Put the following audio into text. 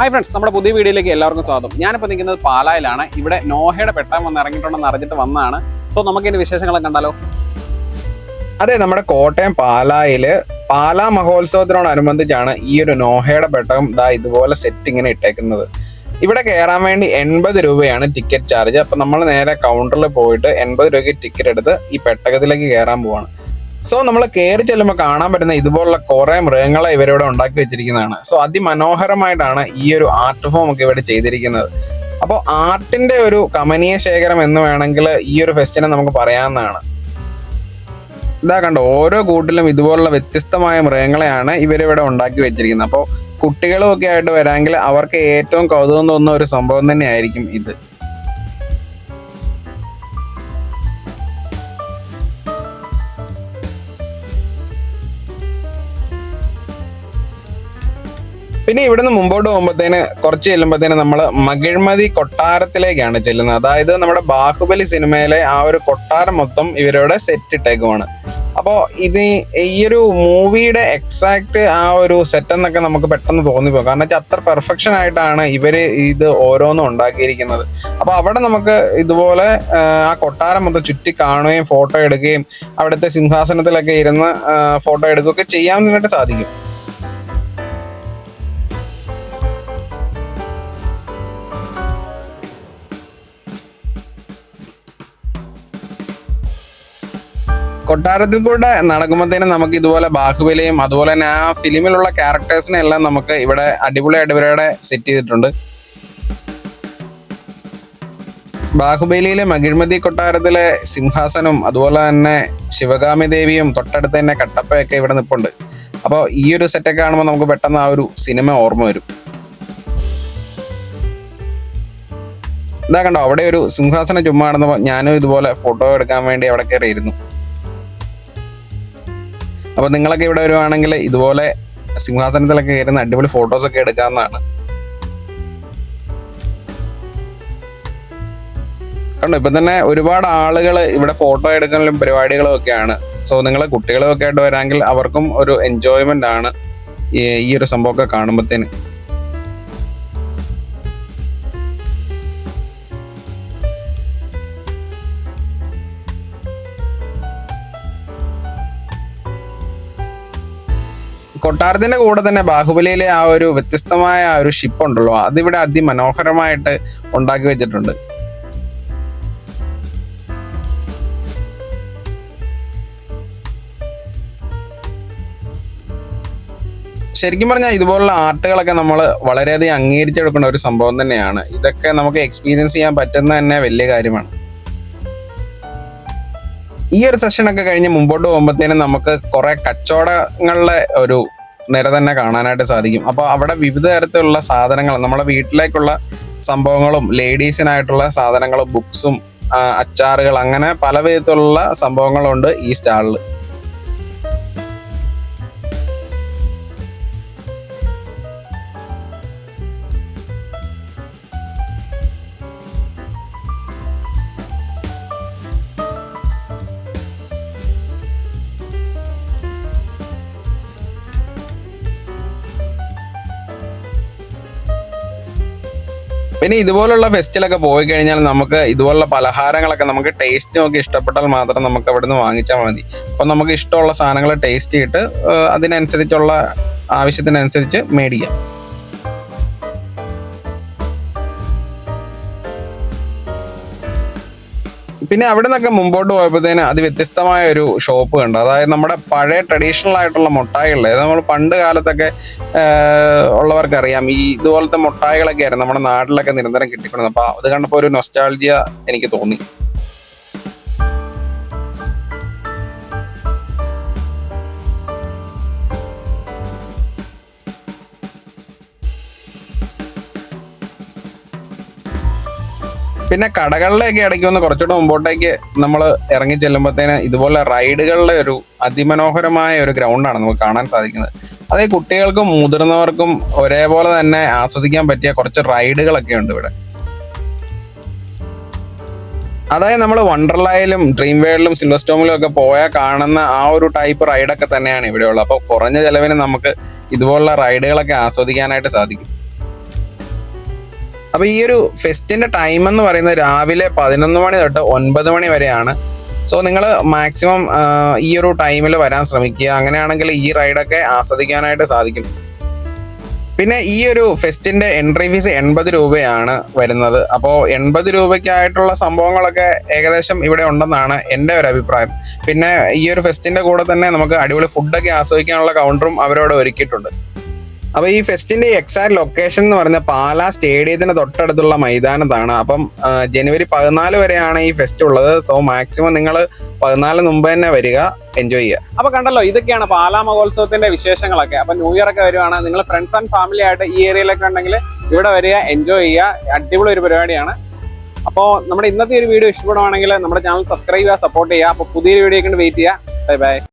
Hi friends നമ്മുടെ പുതിയ വീഡിയോയിലേക്ക് എല്ലാവർക്കും സ്വാഗതം. ഞാനിപ്പോൾ നിൽക്കുന്നത് പാലായിലാണ്. ഇവിടെ നോഹയുടെ പെട്ടാൻ വന്ന് ഇറങ്ങിയിട്ടുണ്ടെന്ന് അറിഞ്ഞിട്ട് വന്നതാണ്. സോ നമുക്ക് ഇതിന്റെ വിശേഷങ്ങളൊക്കെ കണ്ടാലോ? അതെ നമ്മുടെ കോട്ടയം പാലായിൽ പാലാ മഹോത്സവത്തിനോടനുബന്ധിച്ചാണ് ഈ ഒരു നോഹയുടെ പെട്ടകം ദാ ഇതുപോലെ സെറ്റ് ഇങ്ങനെ ഇട്ടേക്കുന്നത്. ഇവിടെ കയറാൻ വേണ്ടി എൺപത് രൂപയാണ് ടിക്കറ്റ് ചാർജ് അപ്പൊ നമ്മൾ നേരെ കൗണ്ടറിൽ പോയിട്ട് എൺപത് രൂപയ്ക്ക് ടിക്കറ്റ് എടുത്ത് ഈ പെട്ടകത്തിലേക്ക് കയറാൻ പോവാണ്. സോ നമ്മൾ കയറി ചെല്ലുമ്പോൾ കാണാൻ പറ്റുന്ന ഇതുപോലുള്ള കുറെ മൃഗങ്ങളെ ഇവരിവിടെ ഉണ്ടാക്കി വെച്ചിരിക്കുന്നതാണ്. സോ അതിമനോഹരമായിട്ടാണ് ഈ ഒരു ആർട്ട് ഫോം ഒക്കെ ഇവിടെ ചെയ്തിരിക്കുന്നത്. അപ്പോൾ ആർട്ടിന്റെ ഒരു കമനീയ ശേഖരം എന്ന് വേണമെങ്കിൽ ഈ ഒരു ഫെസ്റ്റിനെ നമുക്ക് പറയാവുന്നതാണ്. ഇതാ കണ്ടോ ഓരോ കൂട്ടിലും ഇതുപോലുള്ള വ്യത്യസ്തമായ മൃഗങ്ങളെയാണ് ഇവരിവിടെ ഉണ്ടാക്കി വെച്ചിരിക്കുന്നത്. അപ്പോൾ കുട്ടികളും ഒക്കെ ആയിട്ട് വരാമെങ്കിൽ അവർക്ക് ഏറ്റവും കൗതുകം തോന്നുന്ന ഒരു സംഭവം തന്നെയായിരിക്കും ഇത്. പിന്നെ ഇവിടുന്ന് മുമ്പോട്ട് പോകുമ്പോഴത്തേന് കുറച്ച് ചെല്ലുമ്പോഴത്തേന് നമ്മൾ മകിഴ്മതി കൊട്ടാരത്തിലേക്കാണ് ചെല്ലുന്നത്. അതായത് നമ്മുടെ ബാഹുബലി സിനിമയിലെ ആ ഒരു കൊട്ടാരം മൊത്തം ഇവരുടെ സെറ്റ് ഇട്ടേക്കുമാണ് അപ്പോൾ ഇത് ഈ ഒരു മൂവിയുടെ എക്സാക്ട് ആ ഒരു സെറ്റ് എന്നൊക്കെ നമുക്ക് പെട്ടെന്ന് തോന്നിപ്പോകും. കാരണം വെച്ചാൽ അത്ര പെർഫെക്ഷൻ ആയിട്ടാണ് ഇവർ ഇത് ഓരോന്നും ഉണ്ടാക്കിയിരിക്കുന്നത്. അപ്പോൾ അവിടെ നമുക്ക് ഇതുപോലെ ആ കൊട്ടാരം മൊത്തം ചുറ്റി കാണുകയും ഫോട്ടോ എടുക്കുകയും അവിടുത്തെ സിംഹാസനത്തിലൊക്കെ ഇരുന്ന് ഫോട്ടോ എടുക്കുകയൊക്കെ ചെയ്യാൻ വേണ്ടിയിട്ട് സാധിക്കും. കൊട്ടാരത്തിൽ കൂടെ നടക്കുമ്പോഴത്തേനും നമുക്ക് ഇതുപോലെ ബാഹുബലിയും അതുപോലെ തന്നെ ആ ഫിലിമിലുള്ള ക്യാരക്ടേഴ്സിനെ എല്ലാം നമുക്ക് ഇവിടെ അടിപൊളിയായിട്ട് ഇവരുടെ സെറ്റ് ചെയ്തിട്ടുണ്ട്. ബാഹുബലിയിലെ മകിഴ്മതി കൊട്ടാരത്തിലെ സിംഹാസനവും അതുപോലെ തന്നെ ശിവഗാമി ദേവിയും തൊട്ടടുത്ത് തന്നെ കട്ടപ്പയൊക്കെ ഇവിടെ നിൽപ്പുണ്ട് അപ്പോൾ ഈ ഒരു സെറ്റൊക്കെ കാണുമ്പോൾ നമുക്ക് പെട്ടെന്ന് ആ ഒരു സിനിമ ഓർമ്മ വരും. ഇതാ കണ്ടോ അവിടെ ഒരു സിംഹാസന ചുമ്മാ നടന്നപ്പോൾ ഞാനും ഇതുപോലെ ഫോട്ടോ എടുക്കാൻ വേണ്ടി അവിടെ കയറിയിരുന്നു അപ്പൊ നിങ്ങളൊക്കെ ഇവിടെ വരുവാണെങ്കിൽ ഇതുപോലെ സിംഹാസനത്തിലൊക്കെ കയറുന്ന അടിപൊളി ഫോട്ടോസ് ഒക്കെ എടുക്കാവുന്നതാണ്. കണ്ടോ ഇപ്പൊ തന്നെ ഒരുപാട് ആളുകൾ ഇവിടെ ഫോട്ടോ എടുക്കലും പരിപാടികളും ഒക്കെയാണ്. സോ നിങ്ങൾ കുട്ടികളും ഒക്കെ ആയിട്ട് വരാമെങ്കിൽ അവർക്കും ഒരു എൻജോയ്മെന്റ് ആണ് ഈ ഒരു സംഭവമൊക്കെ കാണുമ്പോഴത്തേന് കൊട്ടാരത്തിന്റെ കൂടെ തന്നെ ബാഹുബലിയിലെ ആ ഒരു വ്യത്യസ്തമായ ആ ഒരു ഷിപ്പ് ഉണ്ടല്ലോ അതിവിടെ അതിമനോഹരമായിട്ട് ഉണ്ടാക്കി വെച്ചിട്ടുണ്ട്. ശരിക്കും പറഞ്ഞാൽ ഇതുപോലുള്ള ആർട്ടുകളൊക്കെ നമ്മൾ വളരെയധികം അംഗീകരിച്ചെടുക്കേണ്ട ഒരു സംഭവം തന്നെയാണ്. ഇതൊക്കെ നമുക്ക് എക്സ്പീരിയൻസ് ചെയ്യാൻ പറ്റുന്ന തന്നെ വലിയ കാര്യമാണ്. ഈ ഒരു സെഷനൊക്കെ കഴിഞ്ഞ് മുമ്പോട്ട് പോകുമ്പോഴത്തേനും നമുക്ക് കുറെ കച്ചവടങ്ങളുടെ ഒരു നിര തന്നെ കാണാനായിട്ട് സാധിക്കും. അപ്പോൾ അവിടെ വിവിധ തരത്തിലുള്ള സാധനങ്ങൾ നമ്മുടെ വീട്ടിലേക്കുള്ള സംഭവങ്ങളും ലേഡീസിനായിട്ടുള്ള സാധനങ്ങളും ബുക്സും അച്ചാറുകൾ അങ്ങനെ പല വിധത്തിലുള്ള സംഭവങ്ങളുണ്ട് ഈ സ്റ്റാളിൽ പിന്നെ ഇതുപോലുള്ള ഫെസ്റ്റിലൊക്കെ പോയി കഴിഞ്ഞാൽ നമുക്ക് ഇതുപോലുള്ള പലഹാരങ്ങളൊക്കെ നമുക്ക് ടേസ്റ്റ് നോക്കി ഇഷ്ടപ്പെട്ടാൽ മാത്രം നമുക്ക് അവിടെ നിന്ന് വാങ്ങിച്ചാൽ മതി. അപ്പം നമുക്ക് ഇഷ്ടമുള്ള സാധനങ്ങൾ ടേസ്റ്റ് ചെയ്തിട്ട് അതിനനുസരിച്ചുള്ള ആവശ്യത്തിനനുസരിച്ച് മേടിക്കാം. പിന്നെ അവിടെ നിന്നൊക്കെ മുമ്പോട്ട് പോയപ്പോഴത്തേന് അത് വ്യത്യസ്തമായ ഒരു ഷോപ്പ് കണ്ടു. അതായത് നമ്മുടെ പഴയ ട്രഡീഷണൽ ആയിട്ടുള്ള മുട്ടായികളിലെ നമ്മൾ പണ്ട് കാലത്തൊക്കെ ഉള്ളവർക്കറിയാം. ഈ ഇതുപോലത്തെ മുട്ടായികളൊക്കെ ആയിരുന്നു നമ്മുടെ നാട്ടിലൊക്കെ നിരന്തരം കിട്ടിക്കൊണ്ടിരുന്നത്. അപ്പൊ അത് കണ്ടപ്പോൾ ഒരു നൊസ്റ്റാൾജിയ എനിക്ക് തോന്നി. പിന്നെ കടകളിലേക്ക് ഇടയ്ക്ക് ഒന്ന് കുറച്ചുകൂടെ മുമ്പോട്ടേക്ക് നമ്മൾ ഇറങ്ങി ചെല്ലുമ്പോഴത്തേന് ഇതുപോലെ റൈഡുകളുടെ ഒരു അതിമനോഹരമായ ഒരു ഗ്രൗണ്ടാണ് നമുക്ക് കാണാൻ സാധിക്കുന്നത്. അതേ കുട്ടികൾക്കും മുതിർന്നവർക്കും ഒരേപോലെ തന്നെ ആസ്വദിക്കാൻ പറ്റിയ കുറച്ച് റൈഡുകളൊക്കെ ഉണ്ട് ഇവിടെ. അതായത് നമ്മൾ വണ്ടർലായിലും ഡ്രീം വേൾഡിലും സിൽവർ സ്റ്റോമിലും ഒക്കെ പോയാൽ കാണുന്ന ആ ഒരു ടൈപ്പ് റൈഡൊക്കെ തന്നെയാണ് ഇവിടെയുള്ളത്. അപ്പോൾ കുറഞ്ഞ ചെലവിന് നമുക്ക് ഇതുപോലുള്ള റൈഡുകളൊക്കെ ആസ്വദിക്കാനായിട്ട് സാധിക്കും. അപ്പൊ ഈ ഒരു ഫെസ്റ്റിന്റെ ടൈം എന്ന് പറയുന്നത് രാവിലെ പതിനൊന്ന് മണി തൊട്ട് ഒൻപത് മണി വരെയാണ്. സോ നിങ്ങൾ മാക്സിമം ഈ ഒരു ടൈമിൽ വരാൻ ശ്രമിക്കുക. അങ്ങനെയാണെങ്കിൽ ഈ റൈഡൊക്കെ ആസ്വദിക്കാനായിട്ട് സാധിക്കും. പിന്നെ ഈ ഒരു ഫെസ്റ്റിന്റെ എൻട്രി ഫീസ് എൺപത് രൂപയാണ് വരുന്നത്. അപ്പോൾ എൺപത് രൂപയ്ക്കായിട്ടുള്ള സംഭവങ്ങളൊക്കെ ഏകദേശം ഇവിടെ ഉണ്ടെന്നാണ് എന്റെ ഒരു അഭിപ്രായം. പിന്നെ ഈ ഒരു ഫെസ്റ്റിന്റെ കൂടെ തന്നെ നമുക്ക് അടിപൊളി ഫുഡൊക്കെ ആസ്വദിക്കാനുള്ള കൗണ്ടറും അവരോട് ഒരുക്കിയിട്ടുണ്ട്. അപ്പൊ ഈ ഫെസ്റ്റിന്റെ എക്സാക്ട് ലൊക്കേഷൻ എന്ന് പറയുന്നത് പാലാ സ്റ്റേഡിയത്തിന് തൊട്ടടുത്തുള്ള മൈതാനത്താണ്. അപ്പം ജനുവരി പതിനാല് വരെയാണ് ഈ ഫെസ്റ്റ് ഉള്ളത്. സോ മാക്സിമം നിങ്ങൾ പതിനാല് മുമ്പ് തന്നെ വരിക എൻജോയ് ചെയ്യുക. അപ്പൊ കണ്ടല്ലോ ഇതൊക്കെയാണ് പാലാ മഹോത്സവത്തിന്റെ വിശേഷങ്ങളൊക്കെ. അപ്പൊ ന്യൂ ഇയർ ഒക്കെ വരുവാണ്. നിങ്ങൾ ഫ്രണ്ട്സ് ആൻഡ് ഫാമിലി ആയിട്ട് ഈ ഏരിയയിലൊക്കെ ഉണ്ടെങ്കിൽ ഇവിടെ വരിക എൻജോയ് ചെയ്യുക. അടിപൊളി ഒരു പരിപാടിയാണ്. അപ്പോൾ നമ്മുടെ ഇന്നത്തെ ഒരു വീഡിയോ ഇഷ്ടപ്പെടുവാണെങ്കിൽ നമ്മുടെ ചാനൽ സബ്സ്ക്രൈബ് ചെയ്യുക സപ്പോർട്ട് ചെയ്യുക. അപ്പോൾ പുതിയൊരു വീഡിയോ കണ്ട് വെയിറ്റ് ചെയ്യുക. Bye bye